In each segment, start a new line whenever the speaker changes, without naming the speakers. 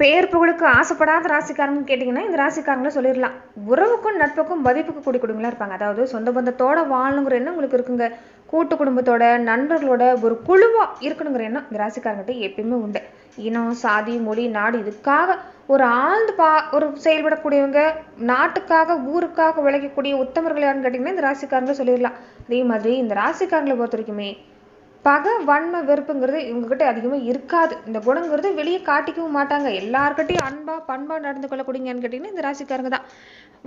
பேர் புகழுக்கு ஆசைப்படாத ராசிக்காரங்கன்னு கேட்டிங்கன்னா இந்த ராசிக்காரங்கள சொல்லிடலாம். உறவுக்கும் நட்புக்கும் மதிப்புக்கு கூடி கொடுங்களா இருப்பாங்க. அதாவது சொந்த பந்தத்தோட வாழணுங்கிற எண்ணம் உங்களுக்கு இருக்குங்க. கூட்டு குடும்பத்தோட நண்பர்களோட ஒரு குழுவாக இருக்கணுங்கிற எண்ணம் இந்த ராசிக்காரங்கிட்ட எப்பயுமே உண்டு. இனம் சாதி மொழி நாடு இதுக்காக ஒரு ஆழ்ந்து பா ஒரு செயல்படக்கூடியவங்க நாட்டுக்காக ஊருக்காக உழைக்கக்கூடிய உத்தமர்கள் யாருன்னு கேட்டிங்கன்னா இந்த ராசிக்காரங்க சொல்லிடலாம். அதே மாதிரி இந்த ராசிக்காரங்களை பொறுத்த வரைக்குமே பகை வன்ம வெறுப்புங்கிறது இவங்ககிட்ட அதிகமாக இருக்காது. இந்த குணங்கிறது வெளியே காட்டிக்கவும் மாட்டாங்க. எல்லாருக்கிட்டையும் அன்பா பண்பா நடந்து கொள்ளக்கூடியங்கன்னு கேட்டிங்கன்னா இந்த ராசிக்காரங்க தான்.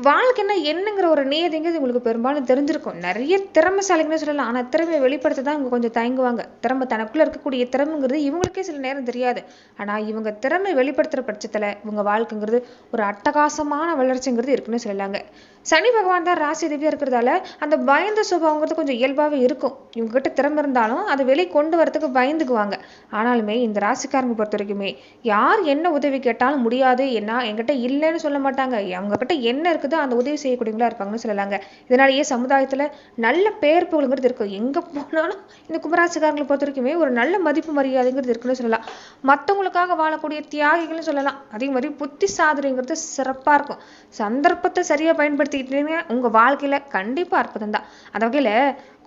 வாழ்க்கைன்னா என்னங்கிற ஒரு நியதிங்கிறது உங்களுக்கு பெரும்பாலும் தெரிஞ்சிருக்கும். நிறைய திறமைசாலிங்கன்னு சொல்லலாம். ஆனால் திறமையை வெளிப்படுத்த தான் இவங்க கொஞ்சம் தயங்குவாங்க. திறமை தனக்குள்ள இருக்கக்கூடிய திறமைங்கிறது இவங்களுக்கே சில நேரம் தெரியாது. ஆனால் இவங்க திறமை வெளிப்படுத்துகிற பட்சத்தில் இவங்க வாழ்க்கைங்கிறது ஒரு அட்டகாசமான வளர்ச்சிங்கிறது இருக்குன்னு சொல்லலாங்க. சனி பகவான் தான் ராசி தேவியாக இருக்கிறதால அந்த பயந்த சுபாவங்கிறது கொஞ்சம் இயல்பாகவே இருக்கும். இவங்க கிட்ட திறமை இருந்தாலும் அதை வெளியே கொண்டு வரத்துக்கு பயந்துக்குவாங்க. ஆனாலுமே இந்த ராசிக்காரங்க பொறுத்த வரைக்குமே யார் என்ன உதவி கேட்டாலும் முடியாது என்ன என்கிட்ட இல்லைன்னு சொல்ல மாட்டாங்க. அவங்க கிட்ட என்ன இருக்குதோ அந்த உதவி செய்யக்கூடியவங்களா இருப்பாங்கன்னு சொல்லலாங்க. இதனாலேயே சமுதாயத்துல நல்ல பேர் புகழுங்கிறது இருக்கும் எங்க போனாலும் இந்த கும்பராசிக்காரங்களை பொறுத்த வரைக்குமே ஒரு நல்ல மதிப்பு மரியாதைங்கிறது இருக்குன்னு சொல்லலாம். மற்றவங்களுக்காக வாழக்கூடிய தியாகிகள்னு சொல்லலாம். அதே மாதிரி புத்தி சாதுரியங்கிறது சிறப்பா இருக்கும். சந்தர்ப்பத்தை சரியா பயன்படுத்திக்கிட்டீங்க உங்க வாழ்க்கையில கண்டிப்பா அற்புதம் தான் அந்த வகையில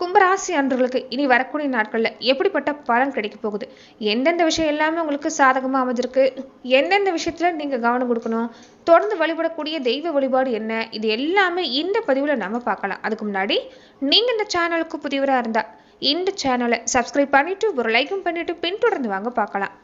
கும்பராசி அன்பர்களுக்கு இனி வரக்கூடிய நாட்கள்ல எப்படிப்பட்ட பலன் கிடைக்க போகுது? எந்தெந்த விஷயம் எல்லாமே உங்களுக்கு சாதகமா அமைஞ்சிருக்கு? எந்தெந்த விஷயத்துல நீங்க கவனம் கொடுக்கணும்? தொடர்ந்து வழிபடக்கூடிய தெய்வ வழிபாடு என்ன? இது எல்லாமே இந்த பதிவுல நம்ம பார்க்கலாம். அதுக்கு முன்னாடி நீங்க இந்த சேனலுக்கு புதியவராக இருந்தா இந்த சேனலை சப்ஸ்கிரைப் பண்ணிட்டு ஒரு லைக்கும் பண்ணிட்டு பின்தொடர்ந்து வாங்க பார்க்கலாம்.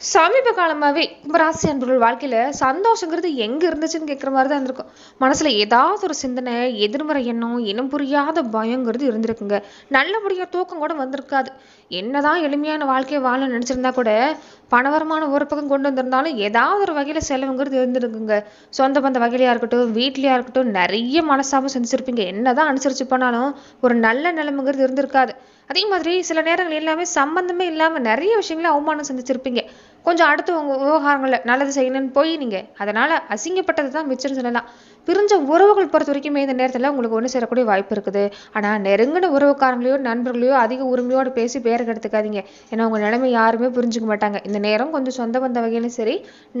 சமீப காலமாவே கும்பராசி அன்பர்கள் வாழ்க்கையில சந்தோஷங்கிறது எங்க இருந்துச்சுன்னு கேட்குற மாதிரி தான் இருந்திருக்கும். மனசுல ஏதாவது ஒரு சிந்தனை எதிர்மறை எண்ணம் இனம் புரியாத பயங்கிறது இருந்திருக்குங்க. நல்லபடியா தூக்கம் கூட வந்திருக்காது. என்னதான் எளிமையான வாழ்க்கையை வாழ நினைச்சிருந்தா கூட பணவரமான ஒரு பக்கம் கொண்டு வந்திருந்தாலும் ஏதாவது ஒரு வகையில செலவுங்கிறது இருந்திருக்குங்க. சொந்த பந்த வகையிலையா இருக்கட்டும் வீட்லயா இருக்கட்டும் நிறைய மனசாபம் செஞ்சிருப்பீங்க. என்னதான் அனுசரிச்சு போனாலும் ஒரு நல்ல நிலைமைங்கிறது இருந்திருக்காது. அதே மாதிரி சில நேரங்கள் எல்லாமே சம்பந்தமே இல்லாம நிறைய விஷயங்களை அவமானம் சந்திச்சிருப்பீங்க. கொஞ்சம் அடுத்து உங்கள் விவகாரங்களில் நல்லது செய்யணும்னு போய் நீங்கள் அதனால் அசிங்கப்பட்டது தான் மிச்சம்னு சொல்லலாம். பிரிஞ்ச உறவுகள் பொறுத்த வரைக்குமே இந்த நேரத்தில் உங்களுக்கு ஒன்று சேரக்கூடிய வாய்ப்பு இருக்குது. ஆனால் நெருங்கின உறவுக்காரங்களையோ நண்பர்களையோ அதிக உரிமையோடு பேசி பேரை கெடுத்துக்காதீங்க. ஏன்னா உங்கள் நிலைமை யாருமே புரிஞ்சுக்க மாட்டாங்க. இந்த நேரம் கொஞ்சம் சொந்த பந்த வகையிலும் சரி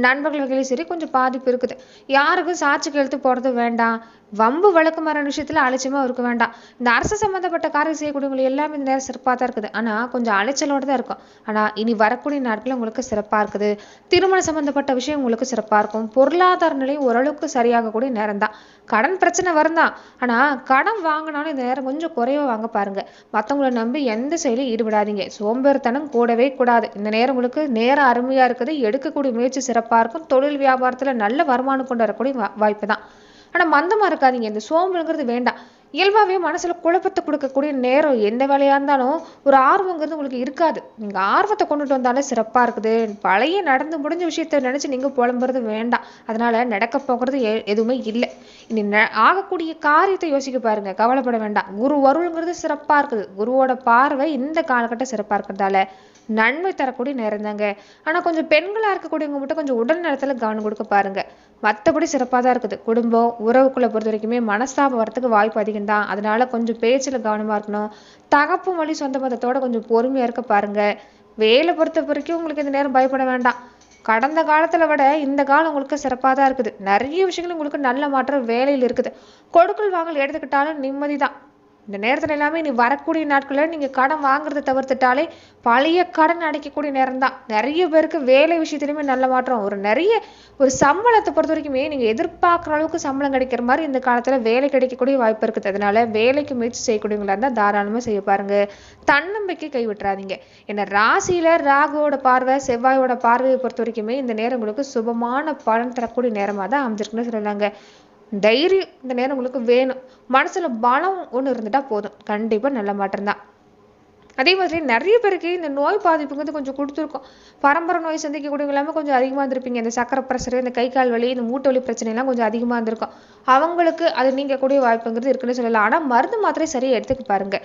நண்பர்கள் வகையிலும் சரி கொஞ்சம் பாதிப்பு இருக்குது. யாருக்கும் சாட்சிக்கு கெழுத்து போறது வேண்டாம். வம்பு வழக்கு மரண விஷயத்துல அலட்சியமாக இருக்க வேண்டாம். இந்த அரசு சம்மந்தப்பட்ட காரியம் செய்யக்கூடியவங்க எல்லாமே இந்த நேரம் சிறப்பாக தான் இருக்குது. ஆனால் கொஞ்சம் அலைச்சலோட தான் இருக்கும். ஆனால் இனி வரக்கூடிய நாட்களில் உங்களுக்கு சிறப்பாக சிறப்பாக இருக்குது திருமணம் சம்பந்தப்பட்ட விஷயம் உங்களுக்கு சிறப்பா இருக்கும். பொருளாதார நிலையும் ஓரளவுக்கு சரியாகக்கூடிய நேரம் தான் கடன் பிரச்சனை வரும்தான். ஆனா கடன் வாங்கினாலும் இந்த நேரம் கொஞ்சம் குறைவாக வாங்க பாருங்க. மற்றவங்களை நம்பி எந்த செயலையும் ஈடுபடாதீங்க. சோம்பேறித்தனம் கூடவே கூடாது. இந்த நேரம் உங்களுக்கு நேரம் அருமையா இருக்குது. எடுக்கக்கூடிய முயற்சி சிறப்பா இருக்கும். தொழில் வியாபாரத்துல நல்ல வருமானம் கொண்டு வரக்கூடிய வாய்ப்பு தான் ஆனா மந்தமா இருக்காதீங்க. இந்த சோம்புங்கிறது வேண்டாம். இயல்பாகவே மனசுல குழப்பத்தை கொடுக்கக்கூடிய நேரம் எந்த வேலையா இருந்தாலும் ஒரு ஆர்வங்கிறது உங்களுக்கு இருக்காது. நீங்க ஆர்வத்தை கொண்டுட்டு வந்தாலே சிறப்பா இருக்குது. பழைய நடந்து முடிஞ்ச விஷயத்த நினைச்சு நீங்க புலம்புறது வேண்டாம். அதனால நடக்க போகிறது எ- எதுவுமே இல்லை. இனி ந- ஆகக்கூடிய காரியத்தை யோசிக்க பாருங்க. கவலைப்பட வேண்டாம். குரு வருள்ங்கிறது சிறப்பா இருக்குது. குருவோட பார்வை இந்த காலகட்டம் சிறப்பா இருக்கிறதால நன்மை தரக்கூடிய நேரம் தாங்க. ஆனா கொஞ்சம் பெண்களா இருக்கக்கூடியவங்க மட்டும் கொஞ்சம் உடல் நலத்தில் கவனம் கொடுக்க பாருங்க. மற்றபடி சிறப்பாக தான் இருக்குது. குடும்பம் உறவுக்குள்ள பொறுத்த வரைக்குமே மனஸ்தாபம் வரத்துக்கு வாய்ப்பு அதிகம் தான் அதனால கொஞ்சம் பேச்சில் கவனமா இருக்கணும். தகப்பு வழி சொந்த பந்தத்தோட கொஞ்சம் பொறுமையா இருக்க பாருங்க. வேலை பொறுத்த வரைக்கும் உங்களுக்கு இந்த நேரம் பயப்பட வேண்டாம். கடந்த காலத்துல விட இந்த காலம் உங்களுக்கு சிறப்பாக தான் இருக்குது. நிறைய விஷயங்கள் உங்களுக்கு நல்ல மாற்றம் வேலையில் இருக்குது. கொடுக்கல் வாங்கல் எடுத்துக்கிட்டாலும் நிம்மதி தான் இந்த நேரத்துல எல்லாமே நீ வரக்கூடிய நாட்களில் நீங்க கடன் வாங்குறதை தவிர்த்துட்டாலே பழைய கடன் அடைக்கக்கூடிய நேரம் தான் நிறைய பேருக்கு வேலை விஷயத்துலையுமே நல்ல மாற்றம். ஒரு நிறைய ஒரு சம்பளத்தை பொறுத்த வரைக்குமே நீங்க எதிர்பார்க்குற அளவுக்கு சம்பளம் கிடைக்கிற மாதிரி இந்த காலத்துல வேலை கிடைக்கக்கூடிய வாய்ப்பு இருக்குது. அதனால வேலைக்கு முயற்சி செய்யக்கூடியவங்களா இருந்தால் தாராளமாக செய்ய பாருங்க. தன்னம்பிக்கை கைவிட்டுறாதீங்க. ஏன்னா ராசியில் ராகுவோட பார்வை செவ்வாயோட பார்வையை பொறுத்த வரைக்குமே இந்த நேரம் உங்களுக்கு சுபமான பலன் தரக்கூடிய நேரமாக தான் அமைஞ்சிருக்குன்னு சொல்லலாங்க. தைரியம் இந்த நேரம் உங்களுக்கு வேணும். மனசுல பலம் ஒண்ணு இருந்துட்டா போதும். கண்டிப்பா நல்ல மாற்றம் தான். அதே மாதிரி நிறைய பேருக்கு இந்த நோய் பாதிப்புங்கிறது கொஞ்சம் கொடுத்துருக்கோம். பரம்பரை நோய் சந்திக்கக்கூடிய எல்லாமே கொஞ்சம் அதிகமாக இருந்திருப்பீங்க. இந்த சக்கரை பிரஷரு இந்த கை கால் வலி இந்த மூட்டு வலி பிரச்சனை எல்லாம் கொஞ்சம் அதிகமாக இருந்திருக்கும். அவங்களுக்கு அது நீங்கக்கூடிய வாய்ப்புங்கிறது இருக்குன்னு சொல்லலாம். ஆனால் மருந்து மாத்திரை சரியா எடுத்துக்க பாருங்க.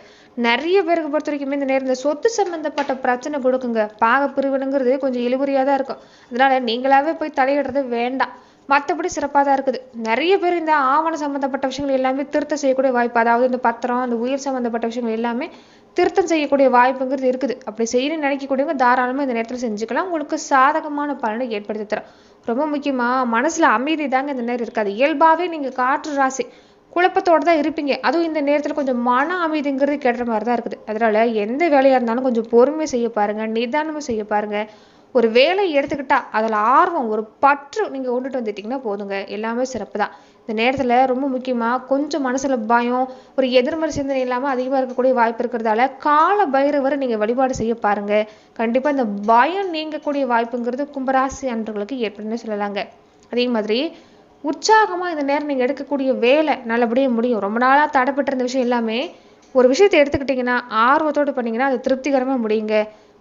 நிறைய பேருக்கு பொறுத்த வரைக்குமே இந்த நேரம் இந்த சொத்து சம்மந்தப்பட்ட பிரச்சனை கொடுக்குங்க. பாக பிரிவினுங்கிறது கொஞ்சம் இழுபறியாக தான் இருக்கும். அதனால நீங்களாவே போய் தலையிடுறது வேண்டாம். மற்றபடி சிறப்பாக தான் இருக்குது. நிறைய பேர் இந்த ஆவணம் சம்மந்தப்பட்ட விஷயங்கள் எல்லாமே திருத்தம் செய்யக்கூடிய வாய்ப்பு அதாவது இந்த பத்திரம் இந்த உயிர் சம்மந்தப்பட்ட விஷயங்கள் எல்லாமே திருத்தம் செய்யக்கூடிய வாய்ப்புங்கிறது இருக்குது. அப்படி செய்யணும்னு நினைக்கக்கூடியவங்க தாராளமாக இந்த நேரத்தில் செஞ்சுக்கலாம். உங்களுக்கு சாதகமான பலனை ஏற்படுத்தி தரும். ரொம்ப முக்கியமாக மனசில் அமைதி தாங்க இந்த நேரம் இருக்காது. இயல்பாகவே நீங்கள் காற்று ராசி குழப்பத்தோடு தான் இருப்பீங்க. அதுவும் இந்த நேரத்தில் கொஞ்சம் மன அமைதிங்கிறது கேட்ட மாதிரி தான் இருக்குது. அதனால எந்த வேலையாக இருந்தாலும் கொஞ்சம் பொறுமை செய்ய பாருங்க நிதானமாக செய்ய பாருங்க. ஒரு வேலையை எடுத்துக்கிட்டா அதில் ஆர்வம் ஒரு பற்று நீங்கள் கொண்டுட்டு வந்துட்டீங்கன்னா போதுங்க. எல்லாமே சிறப்பு தான் இந்த நேரத்தில் ரொம்ப முக்கியமாக கொஞ்சம் மனசில் பயம் ஒரு எதிர்மறை சிந்தனை இல்லாமல் அதிகமாக இருக்கக்கூடிய வாய்ப்பு இருக்கிறதால கால பைரவரை நீங்கள் வழிபாடு செய்ய பாருங்கள் கண்டிப்பாக இந்த பயம் நீங்கக்கூடிய வாய்ப்புங்கிறது கும்பராசி அன்றர்களுக்கு ஏற்படுன்னு சொல்லலாங்க. அதே மாதிரி உற்சாகமாக இந்த நேரம் நீங்கள் எடுக்கக்கூடிய வேலை நல்லபடியாக முடியும். ரொம்ப நாளாக தடைப்பட்டிருந்த விஷயம் எல்லாமே ஒரு விஷயத்தை எடுத்துக்கிட்டிங்கன்னா ஆர்வத்தோடு பண்ணிங்கன்னா அது திருப்திகரமாக முடியுங்க.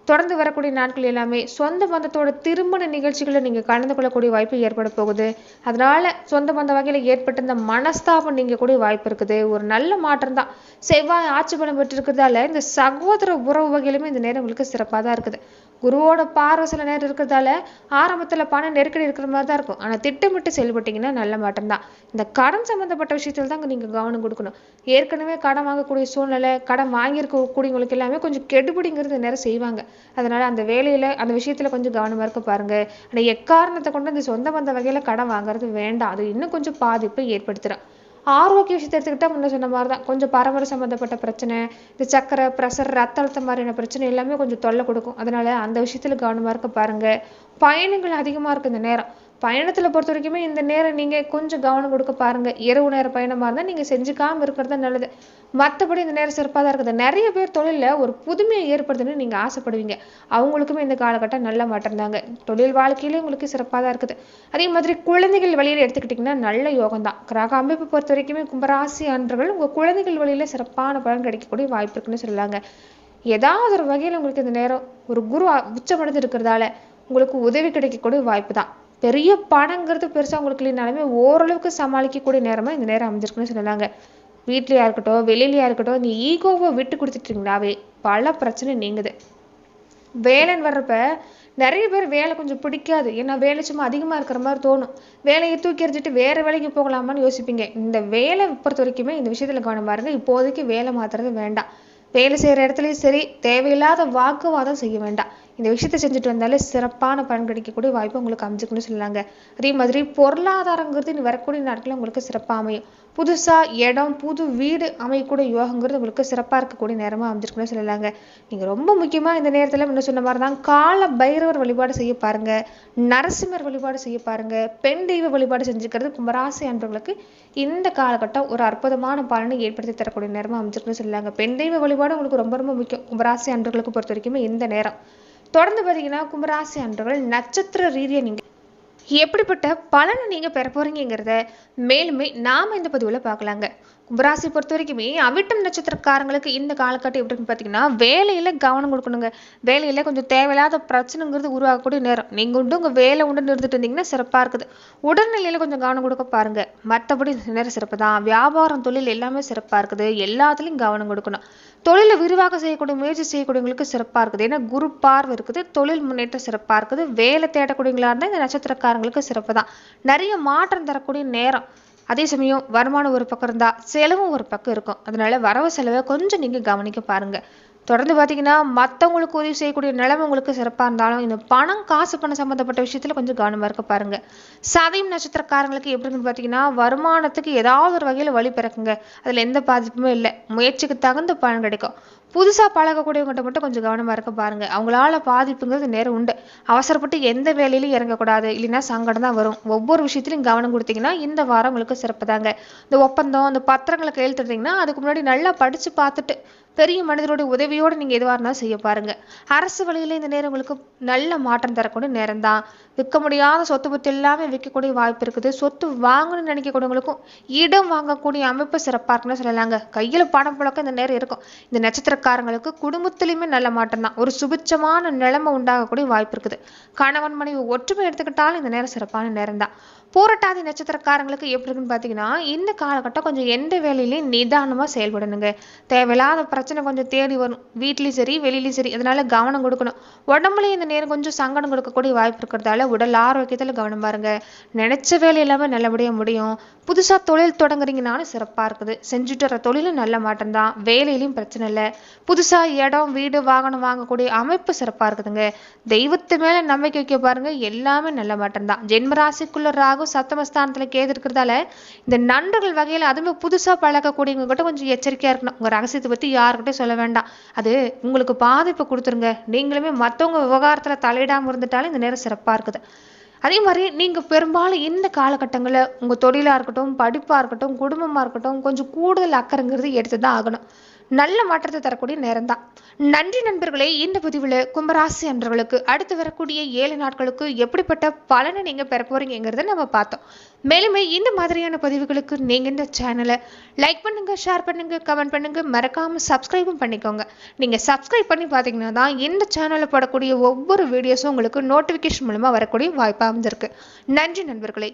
தொடர்ந்து வரக்கூடிய நாட்கள் எல்லாமே சொந்த பந்தத்தோட திருமண நிகழ்ச்சிகளில் நீங்கள் கலந்து கொள்ளக்கூடிய வாய்ப்பு ஏற்பட போகுது. அதனால சொந்த பந்த வகையில் ஏற்பட்ட இந்த மனஸ்தாபம் நீங்கக்கூடிய வாய்ப்பு இருக்குது. ஒரு நல்ல மாற்றம் தான். செவ்வாய் ஆட்சி பலம் பெற்றிருக்கிறதால இந்த சகோதர உறவு வகையிலுமே இந்த நேரம் உங்களுக்கு சிறப்பாக தான் இருக்குது. குருவோட பார்வை சில நேரம் இருக்கிறதால ஆரம்பத்தில் பணம் நெருக்கடி இருக்கிற மாதிரி தான் இருக்கும். ஆனால் திட்டமிட்டு செயல்பட்டீங்கன்னா நல்ல மாற்றம் தான் இந்த கடன் சம்மந்தப்பட்ட விஷயத்தில் தான் நீங்கள் கவனம் கொடுக்கணும். ஏற்கனவே கடன் வாங்கக்கூடிய சூழ்நிலை கடன் வாங்கியிருக்க கூடியவங்களுக்கு எல்லாமே கொஞ்சம் கெடுபிடிங்கிறது நேரம் செய்வாங்க. அதனால் அந்த வேலையில் அந்த விஷயத்தில் கொஞ்சம் கவனமாக இருக்க பாருங்கள் ஆனால் எக்காரணத்தை கொண்டு இந்த சொந்த பந்த வகையில் கடன் வாங்குறது வேண்டாம். அது இன்னும் கொஞ்சம் பாதிப்பை ஏற்படுத்துகிறோம் ஆரோக்கிய விஷயத்தை எடுத்துக்கிட்டா முன்ன சொன்ன மாதிரி தான் கொஞ்சம் பரம்பரை சம்மந்தப்பட்ட பிரச்சனை இந்த சக்கரை ப்ரெஷர் ரத்த அழுத்தம் மாதிரியான பிரச்சனை எல்லாமே கொஞ்சம் தொல்லை கொடுக்கும். அதனால அந்த விஷயத்துல கவனமா இருக்க பாருங்க. பயணங்கள் அதிகமா இருக்கு இந்த நேரம். பயணத்தில் பொறுத்த வரைக்குமே இந்த நேரம் நீங்கள் கொஞ்சம் கவனம் கொடுக்க பாருங்கள் இரவு நேர பயணமாக இருந்தால் நீங்கள் செஞ்சுக்காம இருக்கிறது நல்லது. மற்றபடி இந்த நேரம் சிறப்பாக தான் இருக்குது. நிறைய பேர் தொழிலில் ஒரு புதுமையை ஏற்படுத்தணும்னு நீங்கள் ஆசைப்படுவீங்க. அவங்களுக்குமே இந்த காலகட்டம் நல்ல மாட்டிருந்தாங்க தொழில் வாழ்க்கையிலேயே உங்களுக்கு சிறப்பாக தான் இருக்குது. அதே மாதிரி குழந்தைகள் வழியில் எடுத்துக்கிட்டிங்கன்னா நல்ல யோகம் தான். கிரக அமைப்பு பொறுத்த வரைக்குமே கும்பராசி அன்றர்கள் உங்கள் குழந்தைகள் வழியில் சிறப்பான பலன் கிடைக்கக்கூடிய வாய்ப்பு இருக்குன்னு சொல்லலாங்க. ஏதாவது ஒரு வகையில் உங்களுக்கு இந்த நேரம் ஒரு குரு உச்சமடைந்து இருக்கிறதால உங்களுக்கு உதவி கிடைக்கக்கூடிய வாய்ப்பு தான். பெரிய பணங்கிறது பெருசா உங்களுக்கு இல்லைனாலுமே ஓரளவுக்கு சமாளிக்கக்கூடிய நேரமா இந்த நேரம் அமைஞ்சிருக்குன்னு சொல்லலாங்க வீட்லயா இருக்கட்டும் வெளியிலையா இருக்கட்டும் இந்த ஈகோவை விட்டு கொடுத்துட்டீங்களாவே பல பிரச்சனை நீங்குது. வேலைன்னு வர்றப்ப நிறைய பேர் வேலை கொஞ்சம் பிடிக்காது. ஏன்னா வேலை சும்மா அதிகமாக இருக்கிற மாதிரி தோணும். வேலையை தூக்கி எறிஞ்சிட்டு வேற வேலைக்கு போகலாமான்னு யோசிப்பீங்க. இந்த வேலை பொறுத்த வரைக்குமே இந்த விஷயத்துல கவனம் பாருங்க. இப்போதைக்கு வேலை மாத்துறது வேண்டாம். வேலை செய்யற இடத்துலயும் சரி தேவையில்லாத வாக்குவாதம் செய்ய வேண்டாம். இந்த விஷயத்தை செஞ்சுட்டு வந்தாலே சிறப்பான பலன் கிடைக்கக்கூடிய வாய்ப்பு உங்களுக்கு அமைஞ்சுக்கணும்னு சொல்லலாங்க அதே மாதிரி பொருளாதாரங்கிறது இனி வரக்கூடிய நாட்களில் உங்களுக்கு சிறப்பாக அமையும். புதுசா இடம் புது வீடு அமையக்கூடிய யோகங்கிறது உங்களுக்கு சிறப்பா இருக்கக்கூடிய நேரமா அமைஞ்சிருக்குன்னு சொல்லலாங்க. நீங்க ரொம்ப முக்கியமா இந்த நேரத்துல என்ன சொன்ன மாதிரி தான் கால பைரவர் வழிபாடு செய்ய பாருங்க. நரசிம்மர் வழிபாடு செய்ய பாருங்க. பெண் தெய்வ வழிபாடு செஞ்சுக்கிறது கும்பராசி அன்பர்களுக்கு இந்த காலகட்டம் ஒரு அற்புதமான பலனை ஏற்படுத்தி தரக்கூடிய நேரமா அமைஞ்சிருக்குன்னு சொல்லலாங்க. பெண் தெய்வ வழிபாடு உங்களுக்கு ரொம்ப ரொம்ப முக்கியம். கும்பராசி அன்பர்களுக்கு பொறுத்த வரைக்குமே இந்த நேரம். தொடர்ந்து பார்த்தீங்கன்னா கும்பராசி அன்றவர்கள் நட்சத்திர ரீதியா நீங்க எப்படிப்பட்ட பலனை நீங்க பெற போகிறீங்கிறத மேலுமே நாம இந்த பதிவுல பார்க்கலாங்க. கும்பராசி பொறுத்த வரைக்குமே அவிட்டம் நட்சத்திரக்காரங்களுக்கு இந்த காலகட்டம் எப்படி பார்த்தீங்கன்னா வேலையில் கவனம் கொடுக்கணுங்க. வேலையில் கொஞ்சம் தேவையில்லாத பிரச்சனைங்கிறது உருவாகக்கூடிய நேரம். நீங்கள் உண்டு உங்கள் வேலை உண்டு நிறுத்திட்டு இருந்தீங்கன்னா சிறப்பாக இருக்குது. உடல்நிலையில் கொஞ்சம் கவனம் கொடுக்க பாருங்க. மற்றபடி நேரம் சிறப்பு தான். வியாபாரம் தொழில் எல்லாமே சிறப்பாக இருக்குது. எல்லாத்துலேயும் கவனம் கொடுக்கணும். தொழிலை விரிவாக செய்யக்கூடிய முயற்சி செய்யக்கூடியவங்களுக்கு சிறப்பாக இருக்குது. ஏன்னா குரு பார்வை இருக்குது. தொழில் முன்னேற்றம் சிறப்பாக இருக்குது. வேலை தேடக்கூடியவங்களா இருந்தால் இந்த நட்சத்திரக்காரங்களுக்கு சிறப்பு தான். நிறைய மாற்றம் தரக்கூடிய நேரம். அதே சமயம் வருமானம் ஒரு பக்கம் இருந்தால் செலவும் ஒரு பக்கம் இருக்கும். அதனால வரவு செலவை கொஞ்சம் நீங்கள் கவனிக்க பாருங்க. தொடர்ந்து பார்த்தீங்கன்னா மற்றவங்களுக்கு உதவி செய்யக்கூடிய நிலைமை உங்களுக்கு சிறப்பாக இருந்தாலும் இந்த பணம் காசு பணம் சம்மந்தப்பட்ட விஷயத்துல கொஞ்சம் கவனமாக இருக்க பாருங்க. சதயம் நட்சத்திரக்காரங்களுக்கு எப்படின்னு பார்த்தீங்கன்னா வருமானத்துக்கு ஏதாவது ஒரு வகையில் வழி பிறக்குங்க. அதில் எந்த பாதிப்புமே இல்லை. முயற்சிக்கு தகுந்த பலன் கிடைக்கும். புதுசாக பழகக்கூடியவங்ககிட்ட மட்டும் கொஞ்சம் கவனமாக இருக்க பாருங்கள் அவங்களால பாதிப்புங்கிறது நேரம் உண்டு. அவசரப்பட்டு எந்த வேலையிலும் இறங்கக்கூடாது. இல்லைன்னா சங்கடம் தான் வரும். ஒவ்வொரு விஷயத்திலையும் கவனம் கொடுத்தீங்கன்னா இந்த வாரம் உங்களுக்கு சிறப்பு தாங்க. இந்த ஒப்பந்தம் இந்த பத்திரங்களை கையெழுத்துறீங்கன்னா அதுக்கு முன்னாடி நல்லா படித்து பார்த்துட்டு பெரிய மனிதருடைய உதவியோடு நீங்கள் எதுவாக இருந்தாலும் செய்ய பாருங்கள் அரசு வழியில் இந்த நேரம் உங்களுக்கு நல்ல மாற்றம் தரக்கூடிய நேரம் தான் விற்க முடியாத சொத்து பத்து எல்லாமே விற்கக்கூடிய வாய்ப்பு இருக்குது. சொத்து வாங்கணும்னு நினைக்கக்கூடியவங்களுக்கும் இடம் வாங்கக்கூடிய அமைப்பு சிறப்பாக இருக்குன்னு சொல்லலாங்க. கையில் பணம் புழக்கம் இந்த நேரம் இருக்கும். இந்த நட்சத்திர நட்சத்திரக்காரங்களுக்கு குடும்பத்திலையுமே நல்ல மாற்றம் தான். ஒரு சுபிட்சமான நிலைமை உண்டாகக்கூடிய வாய்ப்பு இருக்குது. கணவன் மனைவி ஒற்றுமை எடுத்துக்கிட்டாலும் இந்த நேரம் சிறப்பான நேரம் தான். பூரட்டாதி நட்சத்திரக்காரங்களுக்கு எப்படி இருக்குன்னு பார்த்தீங்கன்னா இந்த காலகட்டம் கொஞ்சம் எந்த வேலையிலையும் நிதானமாக செயல்படணுங்க. தேவையில்லாத பிரச்சனை கொஞ்சம் தேடி வரும். வீட்லேயும் சரி வெளியிலையும் சரி அதனால கவனம் கொடுக்கணும். உடம்புலையும் இந்த நேரம் கொஞ்சம் சங்கடம் கொடுக்கக்கூடிய வாய்ப்பு இருக்கிறதால உடல் ஆரோக்கியத்தில் கவனம் பாருங்க நினைச்ச வேலை எல்லாமே முடியும். புதுசாக தொழில் தொடங்குறீங்கனாலும் சிறப்பாக இருக்குது. செஞ்சுட்டு வர தொழிலும் நல்ல மாற்றம் தான். வேலையிலையும் பிரச்சனை இல்லை. புதுசாக இடம் வீடு வாகனம் வாங்கக்கூடிய அமைப்பு சிறப்பாக இருக்குதுங்க. தெய்வத்து மேலே நம்பிக்கை வைக்க பாருங்க எல்லாமே நல்ல மாற்றம்தான் ஜென்மராசிக்குள்ள ராகு சப்தமஸ்தானத்தில் கேது இருக்கிறதால இந்த நண்பர்கள் வகையில் அதுவுமே புதுசாக பழக்கக்கூடியவங்க கிட்ட கொஞ்சம் எச்சரிக்கையாக இருக்கணும். உங்கள் ரகசியத்தை பற்றி யாருக்கிட்டே சொல்ல வேண்டாம். அது உங்களுக்கு பாதிப்பை கொடுத்துருங்க. நீங்களுமே மற்றவங்க விவகாரத்தில் தலையிடாமல் இருந்துட்டாலும் இந்த நேரம் சிறப்பாக இருக்குது. அதே மாதிரி நீங்கள் பெரும்பாலும் இந்த காலகட்டங்களில் உங்கள் தொழிலாக இருக்கட்டும் படிப்பாக இருக்கட்டும் குடும்பமாக இருக்கட்டும் கொஞ்சம் கூடுதல் அக்கறைங்கிறது எடுத்து தான் ஆகணும். நல்ல மாற்றத்தை தரக்கூடிய நேரம் தான் நன்றி நண்பர்களே இந்த பதிவில் கும்பராசி அன்றர்களுக்கு அடுத்து வரக்கூடிய ஏழு நாட்களுக்கு எப்படிப்பட்ட பலனை நீங்கள் பெற போறீங்கிறத நம்ம பார்த்தோம். மேலுமே இந்த மாதிரியான பதிவுகளுக்கு நீங்கள் இந்த சேனலை லைக் பண்ணுங்க ஷேர் பண்ணுங்க கமெண்ட் பண்ணுங்க மறக்காம சப்ஸ்கிரைபும் பண்ணிக்கோங்க. நீங்கள் சப்ஸ்கிரைப் பண்ணி பார்த்தீங்கன்னா தான் இந்த சேனலில் போடக்கூடிய ஒவ்வொரு வீடியோஸும் உங்களுக்கு நோட்டிஃபிகேஷன் மூலமாக வரக்கூடிய வாய்ப்பு அமைஞ்சிருக்கு. நன்றி நண்பர்களே.